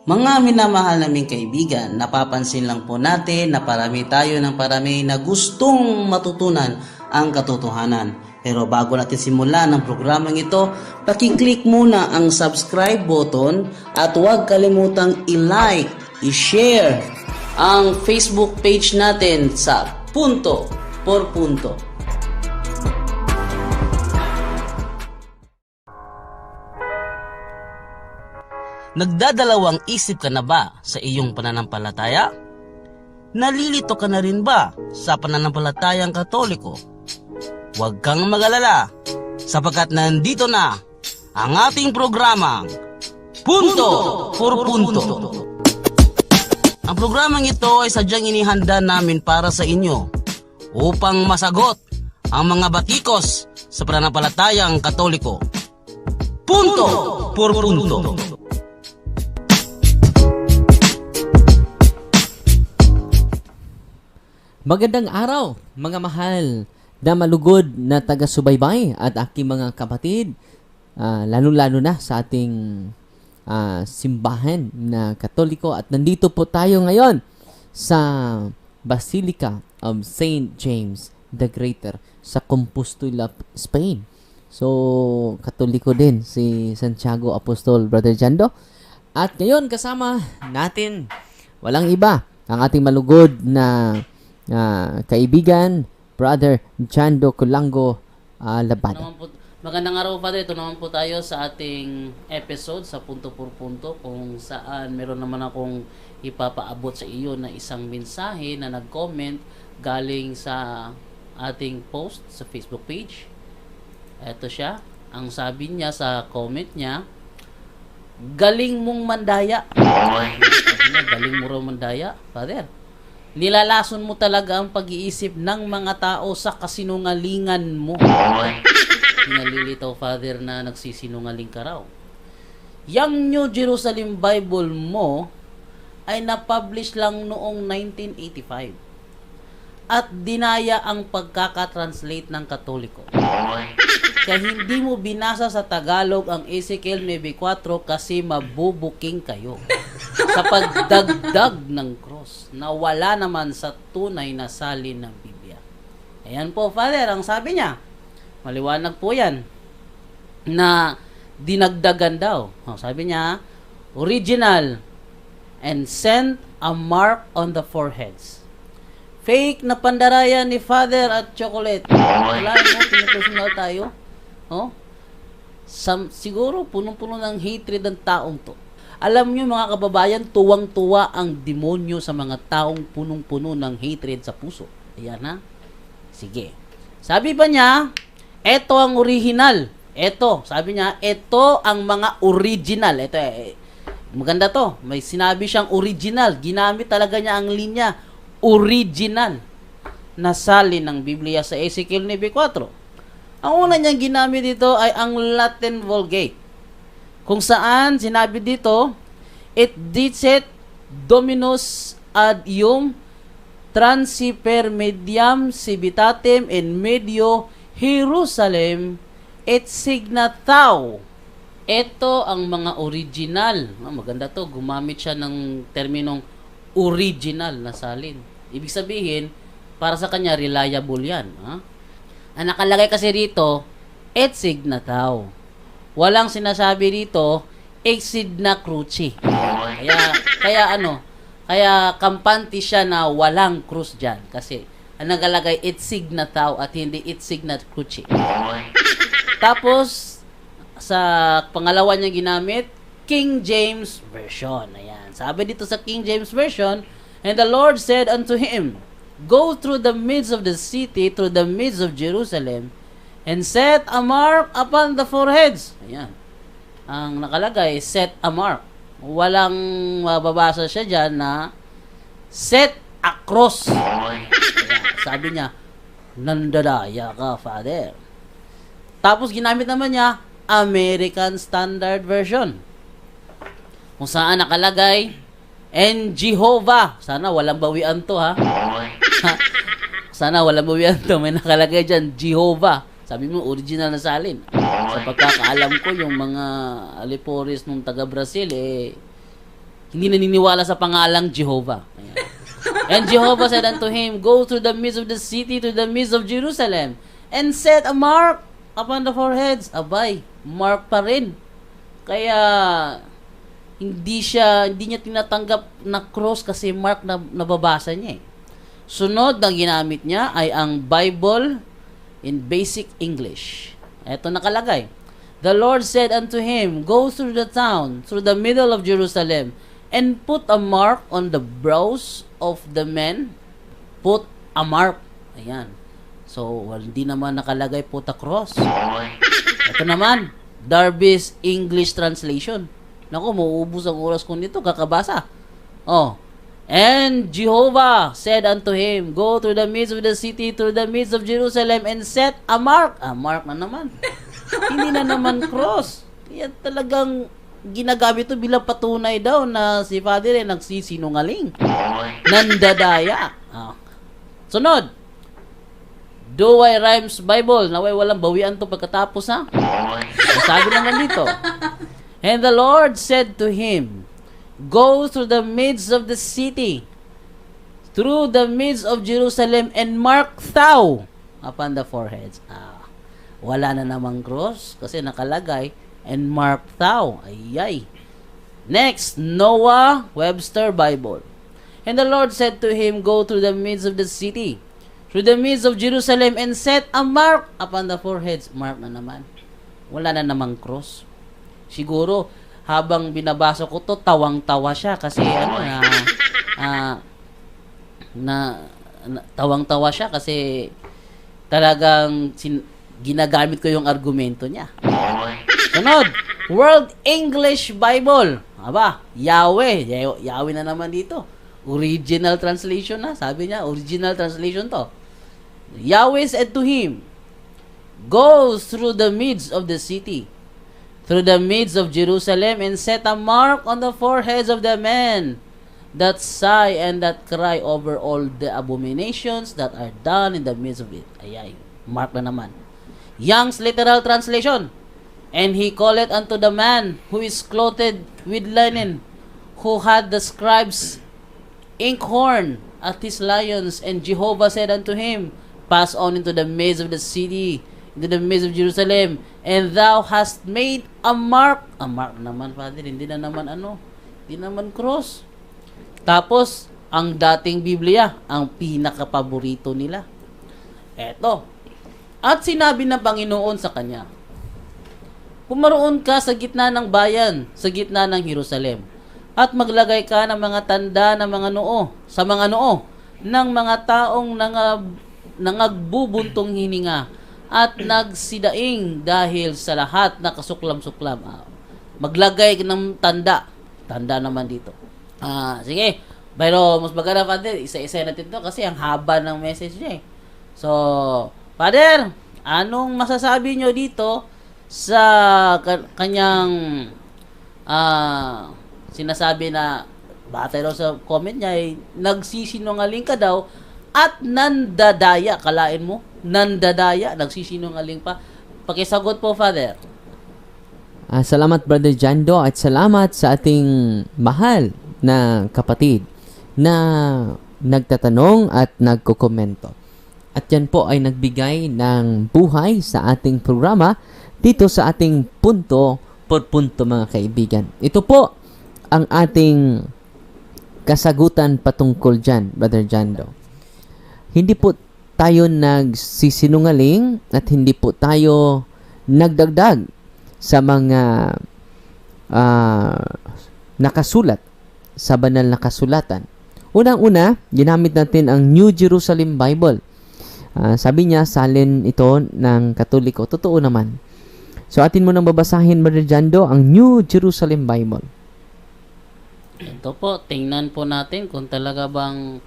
Mga minamahal naming kaibigan, napapansin lang po natin na parami tayo ng parami na gustong matutunan ang katotohanan. Pero bago natin simulan ang programang ito, pakiclick muna ang subscribe button at huwag kalimutang i-like, i-share ang Facebook page natin sa punto por punto. Nagdadalawang isip ka na ba sa iyong pananampalataya? Nalilito ka na rin ba sa pananampalatayang katoliko? Huwag kang magalala sapagkat nandito na ang ating programang Punto por Punto. Ang programang ito ay sadyang inihanda namin para sa inyo upang masagot ang mga batikos sa pananampalatayang katoliko. Punto por Punto. Magandang araw, mga mahal na malugod na taga-subaybay at aking mga kapatid, ah, lalo-lalo na sa ating ah, simbahan na katoliko at nandito po tayo ngayon sa Basilica of St. James the Greater sa Compostela, Spain. So, katoliko din si Santiago Apostol Brother Jando. At ngayon kasama natin walang iba ang ating malugod na ah, kaibigan, Brother Jando Kulango ah, Labada. Po, magandang araw Father, ito naman po tayo sa ating episode sa punto por punto kung saan meron naman akong ipapaabot sa iyo na isang mensahe na nag-comment galing sa ating post sa Facebook page. Ito siya. Ang sabi niya sa comment niya, galing mong mandaya. Galing mo raw mandaya. Father, nilalason mo talaga ang pag-iisip ng mga tao sa kasinungalingan mo. Nalilitaw, Father, na nagsisinungaling ka raw. Yang New Jerusalem Bible mo ay na-publish lang noong 1985 at dinaya ang pagkakatranslate ng Katoliko. Kaya hindi mo binasa sa Tagalog ang Ezekiel 9.4 kasi mabubuking kayo sa pagdagdag ng cross na wala naman sa tunay na salin ng Biblia. Ayan po, Father, ang sabi niya. Maliwanag po yan na dinagdagan daw. Sabi niya, original and sent a mark on the foreheads. Fake na pandaraya ni Father at Chocolate. Wala mo, pinupersonal tayo. Oh? Sam, siguro punong-puno ng hatred ang taong to. Alam niyo mga kababayan, tuwang-tuwa ang demonyo sa mga taong punong-puno ng hatred sa puso. Ayan ha. Sige. Sabi pa niya, eto ang original. Eto, sabi niya, eto ang mga original. Eto eh, maganda to. May sinabi siyang original. Ginamit talaga niya ang linya original na salin ng Biblia sa Ezekiel 9.4. Ang una niyang ginamit dito ay ang Latin Vulgate. Kung saan sinabi dito, it dicet dominus ad ium transiper mediam civitatem in medio Jerusalem et signatao. Ito ang mga original. Ah, maganda to, gumamit siya ng terminong original na salin. Ibig sabihin, para sa kanya, reliable yan. Ha? Ang nakalagay kasi rito, et signatao. Walang sinasabi rito, exid na cruci. Kaya, kaya ano, kaya kampante siya na walang krus dyan. Kasi, ang nakalagay, et signatao at hindi et signat cruci. Tapos, sa pangalawa niya ginamit, King James Version. Ayan. Sabi dito sa King James Version, And the Lord said unto him, Go through the midst of the city, through the midst of Jerusalem, and set a mark upon the foreheads. Ayan. Ang nakalagay, set a mark. Walang mababasa siya dyan na set across. Ayan. Sabi niya, nandadaya ka, Father. Tapos ginamit naman niya, American Standard Version. Kung saan nakalagay, and Jehovah. Sana walang bawian to ha. Sana walang bawian to. May nakalagay dyan, Jehovah. Sabi mo, original na salin. Sa pagkakaalam ko, yung mga alipores nung taga-Brazil, eh, hindi naniniwala sa pangalang Jehovah. Ayan. And Jehovah said unto him, Go through the midst of the city, to the midst of Jerusalem, and set a mark upon the foreheads. Abay, mark pa rin. Kaya, hindi siya, hindi niya tinatanggap na cross kasi mark na nababasa niya eh. Sunod na ginamit niya ay ang Bible in basic English. Ito nakalagay. The Lord said unto him, Go through the town, through the middle of Jerusalem, and put a mark on the brows of the men. Put a mark. Ayan. So, well, hindi naman nakalagay put a cross. Ito naman, Darby's English translation. Naku, mauubos ang oras ko nito, kakabasa. Oh. And Jehovah said unto him, Go through the midst of the city, through the midst of Jerusalem, and set a mark. Ah, mark na naman. Hindi na naman cross. Yan talagang ginagamit to bilang patunay daw na si Father ay nagsisinungaling. Nandadaya. Ah. Sunod. Do I Rhymes Bible. Naway walang bawian to pagkatapos ha. Sabi naman dito. And the Lord said to him, Go through the midst of the city, through the midst of Jerusalem, and mark thou upon the foreheads. Ah, wala na namang cross kasi nakalagay, and mark thou. Ayay. Next, Noah Webster Bible. And the Lord said to him, Go through the midst of the city, through the midst of Jerusalem, and set a mark upon the foreheads. Mark na naman. Wala na namang cross. Siguro, habang binabasa ko to, tawang-tawa siya kasi ano na, ah, na, na tawang-tawa siya kasi talagang sin, ginagamit ko yung argumento niya. Sunod, World English Bible. Aba, Yahweh. Yah- Yahweh na naman dito. Original translation na. Sabi niya, original translation to. Yahweh said to him, Go through the midst of the city, through the midst of Jerusalem, and set a mark on the foreheads of the men that sigh and that cry over all the abominations that are done in the midst of it. Ayay, mark na naman. Young's literal translation. And he called unto the man who is clothed with linen, who had the scribe's inkhorn at his lions. And Jehovah said unto him, Pass on into the midst of the city, into the midst of Jerusalem, and thou hast made a mark. A mark naman, Father, hindi na naman ano, hindi naman cross. Tapos, ang dating Biblia, ang pinakapaborito nila. Eto. At sinabi ng Panginoon sa kanya, Pumaroon ka sa gitna ng bayan, sa gitna ng Jerusalem, at maglagay ka ng mga tanda ng mga noo, sa mga noo, ng mga taong nangab, nangagbubuntong hininga, at nagsidaing dahil sa lahat na kasuklam-suklam. Ah, maglagay ng tanda. Tanda naman dito. Ah, sige. Pero mas maganda, Father, isa-isa natin to kasi ang haba ng message niya eh. So, Father, anong masasabi nyo dito sa ka- kanyang ah sinasabi na batay daw sa comment niya ay nagsisinungaling ka daw at nandadaya. Kalain mo? Nandadaya. Nagsisinungaling pa. Pakisagot po, Father. Ah, salamat Brother Jando at salamat sa ating mahal na kapatid na nagtatanong at nagkokomento. At yan po ay nagbigay ng buhay sa ating programa dito sa ating punto por punto mga kaibigan. Ito po ang ating kasagutan patungkol dyan, Brother Jando. Hindi po tayo nagsisinungaling at hindi po tayo nagdagdag sa mga ah, nakasulat sa banal na kasulatan. Unang-una, ginamit natin ang New Jerusalem Bible. Ah, sabi niya, salin ito ng Katoliko. Totoo naman. So, atin mo nang babasahin, Brother Jando, ang New Jerusalem Bible. Ito po, tingnan po natin kung talaga bang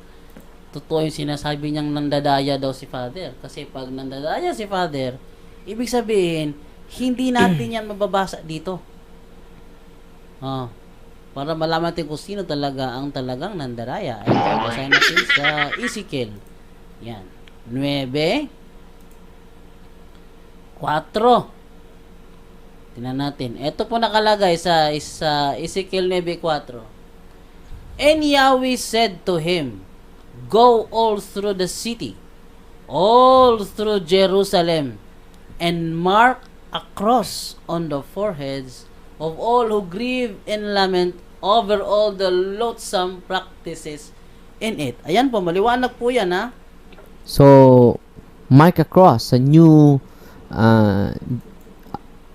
totoo yung sinasabi niyang nandadaya daw si Father. Kasi pag nandadaya si Father, ibig sabihin, hindi natin yan mababasa dito. Oh, para malaman natin kung sino talaga ang talagang nandadaya. Ito, basahin natin sa Ezekiel. Yan. 9, 4. Tingnan natin. Ito po nakalagay sa, sa Ezekiel 9.4. And Yahweh said to him, Go all through the city, all through Jerusalem, and mark a cross on the foreheads of all who grieve and lament over all the loathsome practices in it. Ayan po, maliwanag po yan ha. So, mark a cross sa New uh,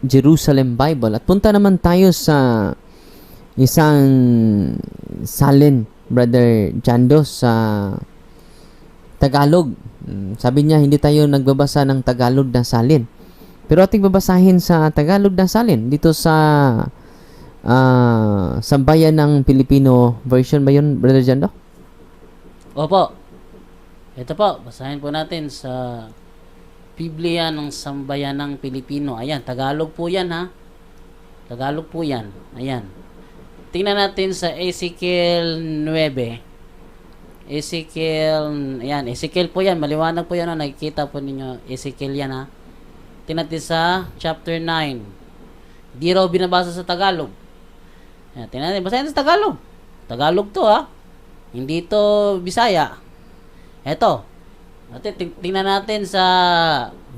Jerusalem Bible. At punta naman tayo sa isang salin, Brother Jando, sa Tagalog. Mm, Sabi niya, hindi tayo nagbabasa ng Tagalog na salin. Pero ating babasahin sa Tagalog na salin dito sa ah, sa bayan ng Pilipino version ba yun, Brother Jando? Opo. Ito po, basahin po natin sa Biblia ng Sambayanang Pilipino. Ayan, Tagalog po yan ha. Tagalog po yan. Ayan. Tingnan natin sa Ezekiel 9. Ezekiel, ayan, Ezekiel po yan. Maliwanag po yan. ha. Nakikita po ninyo, Ezekiel yan ha. Tingnan natin sa chapter 9. Di raw binabasa sa Tagalog. Ayan, tingnan natin. Basahin sa Tagalog. Tagalog to ha. Hindi to Bisaya. Eto. Tingnan natin sa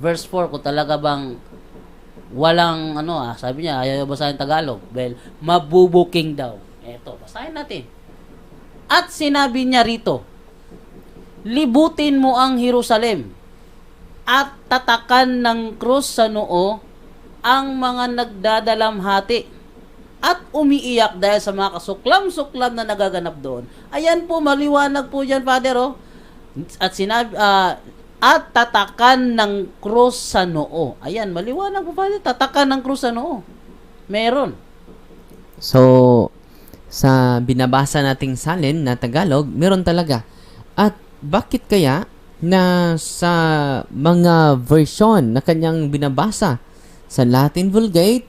verse 4 kung talaga bang walang ano ah, sabi niya ayaw basahin Tagalog. Well, mabubuking daw. Eto, basahin natin. At sinabi niya rito, libutin mo ang Jerusalem at tatakan ng krus sa noo ang mga nagdadalamhati at umiiyak dahil sa mga kasuklam-suklam na nagaganap doon. Ayan po, maliwanag po dyan, Father, oh. At sinabi, ah, at tatakan ng krus sa noo. Ayan, maliwanag po, Father, tatakan ng krus sa noo. Meron. So, sa binabasa nating salin na Tagalog, meron talaga. At bakit kaya na sa mga version na kanyang binabasa sa Latin Vulgate,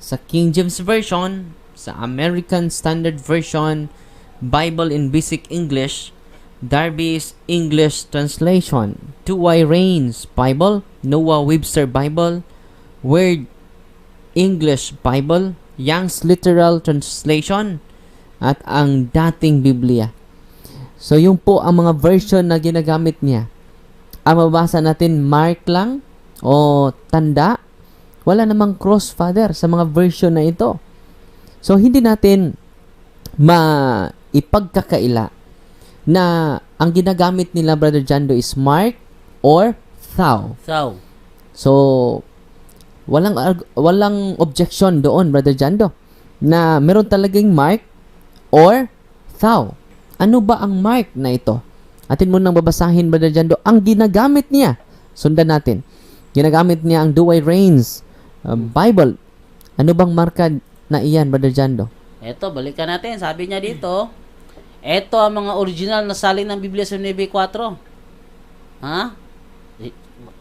sa King James Version, sa American Standard Version, Bible in Basic English, Darby's English Translation, Two-Way Reigns Bible, Noah Webster Bible, Word English Bible, Young's Literal Translation, at ang dating Biblia. So, yung po ang mga version na ginagamit niya. Ang mabasa natin, mark lang o tanda. Wala namang cross, Father, sa mga version na ito. So, hindi natin maipagkakaila na ang ginagamit nila, Brother Jando, is mark or thou. So, So, walang walang objection doon, Brother Jando, na meron talagang mark or thou. Ano ba ang mark na ito? Atin mo nang babasahin, Brother Jando, ang ginagamit niya. Sundan natin. Ginagamit niya ang Douay Reigns uh, Bible. Ano bang marka na iyan, Brother Jando? eto, balikan natin. Sabi niya dito, eto ang mga original na salin ng Biblia sa 9.4. Ha? Eh,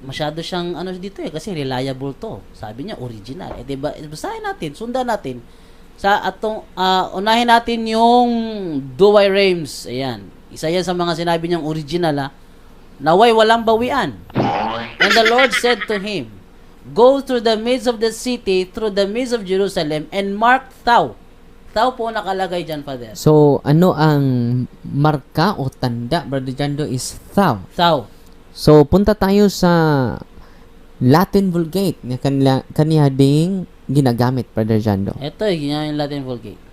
Masyado siyang ano dito eh kasi reliable to. Sabi niya original. Eh 'di ba? Basahin natin, sundan natin. Sa atong ah, unahin natin yung Duway Rames. Ayan. Isa yan sa mga sinabi niyang original ha. Naway walang bawian. And the Lord said to him, Go through the midst of the city, through the midst of Jerusalem, and mark thou. Thou po nakalagay dyan, Father. So, ano ang marka o tanda, Brother Jando, is thou. Thou. So, punta tayo sa Latin Vulgate na kanila, kaniya ding ginagamit, Brother Jando. Ito, yun yung Latin Vulgate.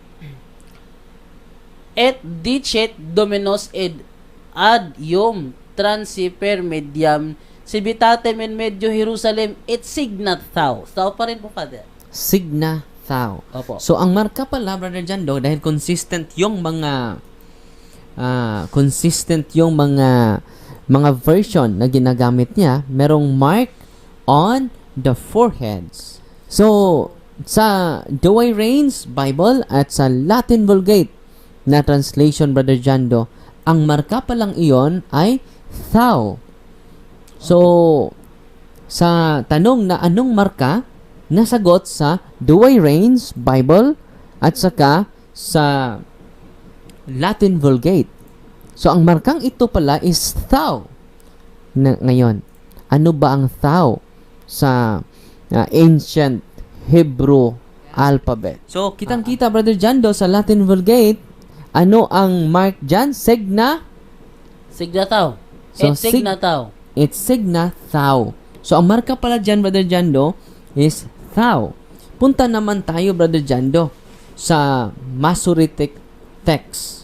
Et dicet dominos ed ad ium transiper mediam civitatem in medio Jerusalem et signat thou. Thou pa rin po, Father. Signa thou. Opo. So, ang marka pala, Brother Jando, dahil consistent yung mga ah, consistent yung mga mga version na ginagamit niya, merong mark on the foreheads. So, sa Douay Reigns Bible at sa Latin Vulgate na translation, Brother Jando, ang marka palang iyon ay thou. So, sa tanong na anong marka, nasagot sa Douay Reigns Bible at saka sa Latin Vulgate. So, ang markang ito pala is thou. Na, ngayon, ano ba ang thou sa uh, ancient Hebrew alphabet? So, kitang-kita, Brother Jando, sa Latin Vulgate, Ano ang mark dyan? Signa? Signa tao. So, So, signa tao. It's signa thou. So, ang marka pala dyan, Brother Jando, is thou. Punta naman tayo, Brother Jando, sa Masoretic text.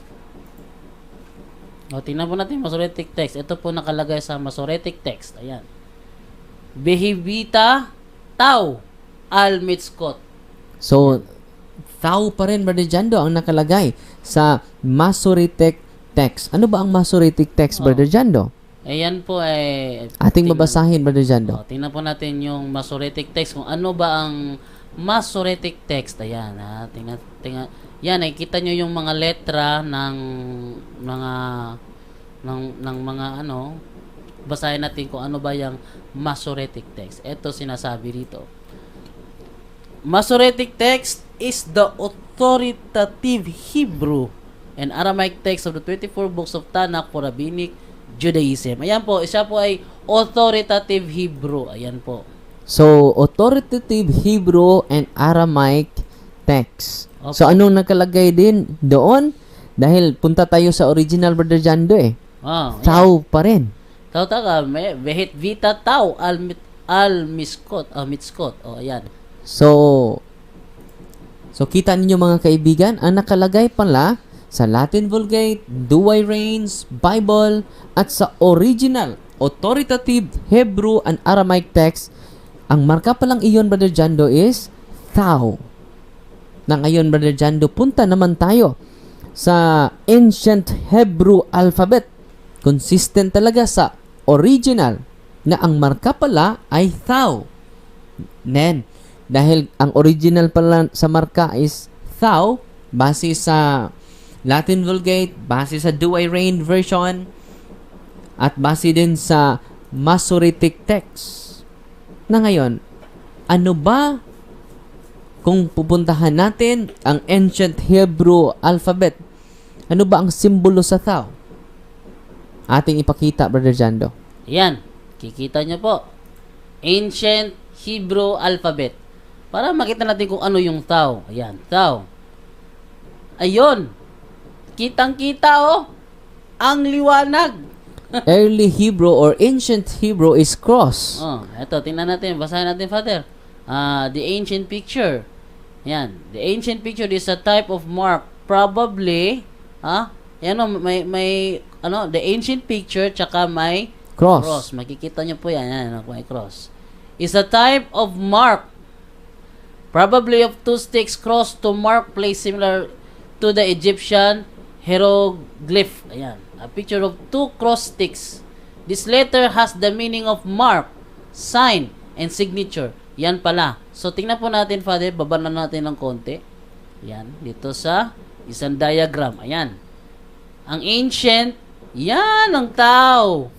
O, tingnan po natin Masoretic text. Ito po nakalagay sa Masoretic text. Ayan. Behibita tau al mitzkot. So, thou pa rin, Brother Jando, ang nakalagay sa Masoretic text. Ano ba ang Masoretic text, Oh. Brother Jando? Ayan po ay... Ating tingnan- babasahin, Brother Jando. O, tingnan po natin yung Masoretic text. Kung ano ba ang Masoretic text. Ayan, ha. Tingnan, tingnan. Yan, nakikita nyo yung mga letra ng mga ng, ng mga ano basahin natin kung ano ba yung Masoretic text. Ito sinasabi dito. Masoretic text is the authoritative Hebrew and Aramaic text of the 24 books of Tanakh for Rabbinic Judaism. Ayan po, siya po ay authoritative Hebrew. Ayan po. So, authoritative Hebrew and Aramaic text. Okay. So, anong nakalagay din doon? Dahil punta tayo sa original, Brother Jando eh. Oh, ayan. Thou pa rin. Tao taga, may vehit vita tau al mit, al miskot, ah, mitskot. Oh, ayan. So, so kita ninyo mga kaibigan, ang nakalagay pala sa Latin Vulgate, Douay Reigns, Bible, at sa original, authoritative Hebrew and Aramaic text, ang marka palang iyon, Brother Jando, is thou. Na ngayon, Brother Jando, punta naman tayo sa ancient Hebrew alphabet. Consistent talaga sa original na ang marka pala ay thou. Then, dahil ang original pala sa marka is thou, base sa Latin Vulgate, base sa Douay Rhine version, at base din sa Masoretic text. Na ngayon, ano ba kung pupuntahan natin ang ancient Hebrew alphabet? Ano ba ang simbolo sa thou? Ating ipakita, Brother Jando. Ayan. Kikita niyo po. Ancient Hebrew alphabet. Para makita natin kung ano yung tau. Ayan, tau. Ayun. Kitang-kita oh. Ang liwanag. Early Hebrew or ancient Hebrew is cross. Oh, eto, tingnan natin. Basahin natin, Father. Ah, the ancient picture. Yan. The ancient picture is a type of mark. Probably, ha? Yan o, may, may, ano, the ancient picture, tsaka may Cross. cross. Makikita nyo po yan. Yan, may cross. Is a type of mark. Probably of two sticks crossed to mark place similar to the Egyptian hieroglyph. Ayan. A picture of two cross sticks. This letter has the meaning of mark, sign, and signature. Yan pala. So, tingnan po natin, Father. Baba na natin ng konti. Yan. Dito sa isang diagram. Ayan. Ang ancient, yan ang tao.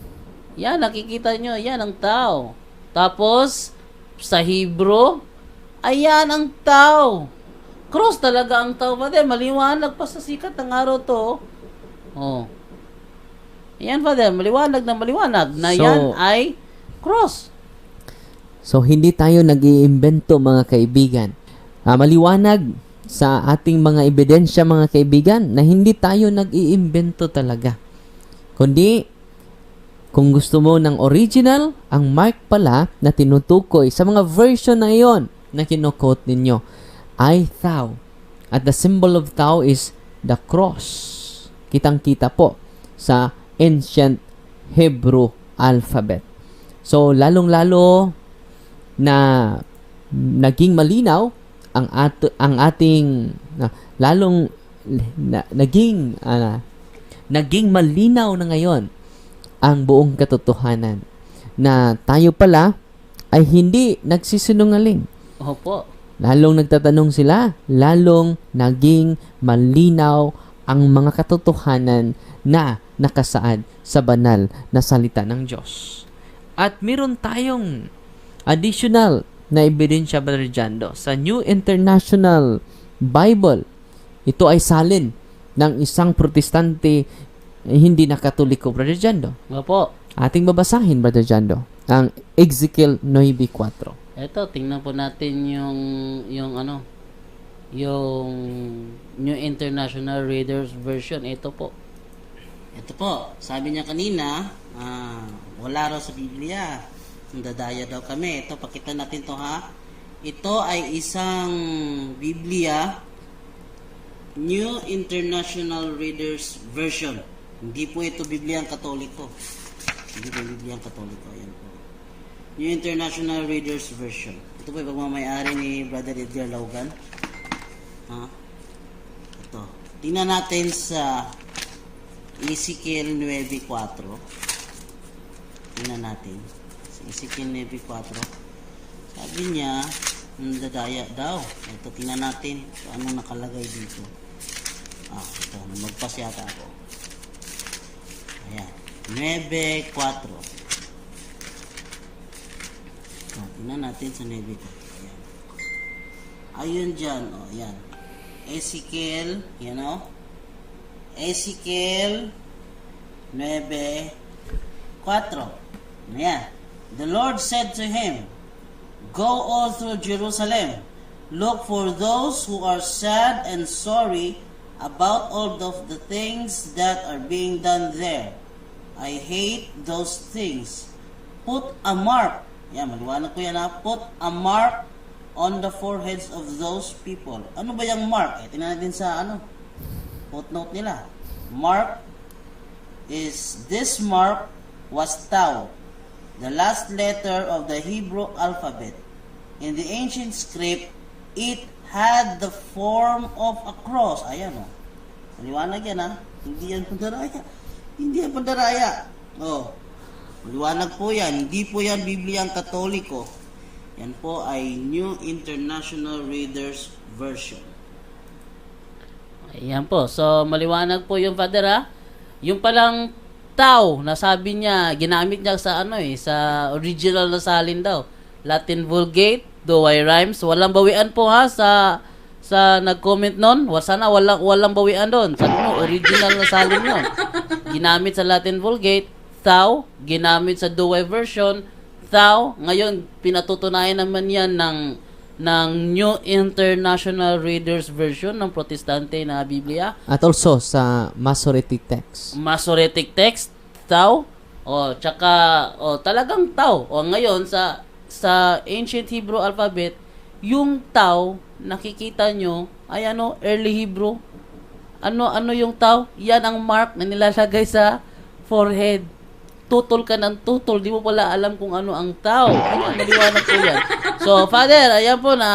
Yan, nakikita nyo. Yan ang tao. Tapos, sa Hebrew, ayan ang tao. Cross talaga ang tao. Father, maliwanag pa sa sikat ng araw to. Oh. Ayan, Father, maliwanag na maliwanag na So- yan ay cross. So, hindi tayo nag-iimbento mga kaibigan. Ah, maliwanag sa ating mga ebidensya mga kaibigan na hindi tayo nag-iimbento talaga. Kundi, kung gusto mo ng original, ang mark pala na tinutukoy sa mga version na iyon na kinokot ninyo ay thou. At the symbol of thou is the cross. Kitang-kita po sa ancient Hebrew alphabet. So, lalong-lalo na naging malinaw ang ato, ang ating na, lalong na, naging ah, naging malinaw na ngayon ang buong katotohanan na tayo pala ay hindi nagsisinungaling. Opo. Lalong nagtatanong sila, lalong naging malinaw ang mga katotohanan na nakasaad sa banal na salita ng Diyos. At meron tayong additional na ebidensya, Brother Jando, sa New International Bible. Ito ay salin ng isang protestante eh, hindi na katoliko, Brother Jando. Opo. Ating babasahin, Brother Jando, ang Ezekiel 9.4. Eto, tingnan po natin yung yung ano yung New International Reader's Version. Ito po. Ito po, sabi niya kanina, ah, wala raw sa Biblia. Dadaya daw kami. Ito, pakita natin to ha. Ito ay isang Biblia, New International Reader's Version. Hindi po ito Biblia ang Katoliko. Hindi po Biblia ang Katoliko. Ayan po. New International Reader's Version. Ito po yung pagmamayari ni Brother Edgar Laugan. Ha? Ito. Tingnan natin sa Ezekiel 9.4. Tingnan natin. Sa Ezekiel 9.4. Sabi niya, dadaya daw. Ito, tingnan natin kung ano nakalagay dito. Ah, ito. Magpas yata ako. Ayan. 9.4. Ah, tingnan natin sa 9.4. Ayan. Ayun dyan. O, oh, yan. Ezekiel, you know, Ezekiel 9:4. Ayan. The Lord said to him, Go all through Jerusalem, look for those who are sad and sorry about all of the things that are being done there. I hate those things. Put a mark. Yan, maliwanag ko yan ha. Put a mark on the foreheads of those people. Ano ba yung mark? Eh, tingnan natin sa ano, footnote nila. Mark is this mark was tau, the last letter of the Hebrew alphabet. In the ancient script, it had the form of a cross. Ayan o. Oh. Maliwanag yan ha. Hindi yan pandaraya. Hindi yan pandaraya. Oh. Maliwanag po yan. Hindi po yan Bibliang Katoliko. Yan po ay New International Reader's Version. Ayan po. So, maliwanag po yung Father ha. Yung palang tau na sabi niya, ginamit niya sa ano eh, sa original na salin daw. Latin Vulgate, Douay Rhymes. Walang bawian po ha sa sa nag-comment. Wa- Sana walang, walang bawian doon. Sabi mo, original na salin yun. Ginamit sa Latin Vulgate, tau. Ginamit sa Douay version, tau. Ngayon, pinatutunayan naman yan ng ng New International Reader's Version ng Protestante na Biblia. At also sa Masoretic text. Masoretic text, tau. O, tsaka, o, talagang tau. O, ngayon, sa, sa ancient Hebrew alphabet, yung tau, nakikita nyo, ay ano, early Hebrew. Ano, ano yung tau? Yan ang mark na nilalagay sa forehead. Tutol ka ng tutol, di mo pala alam kung ano ang tao. Ayan, maliwanag po yan. So, Father, ayan po na,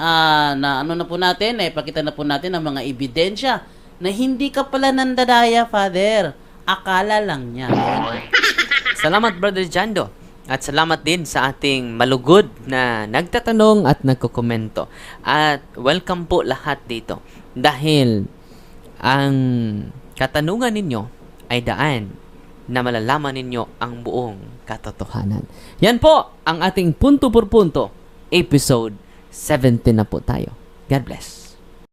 ah, na ano na po natin, eh, pakita na po natin ang mga ebidensya na hindi ka pala nandadaya, Father. Akala lang niya. Salamat Brother Jando. At salamat din sa ating malugod na nagtatanong at nagkokomento. At welcome po lahat dito. Dahil ang katanungan ninyo ay daan na malalaman ninyo ang buong katotohanan. Yan po ang ating punto por punto episode 17 na po tayo. God bless.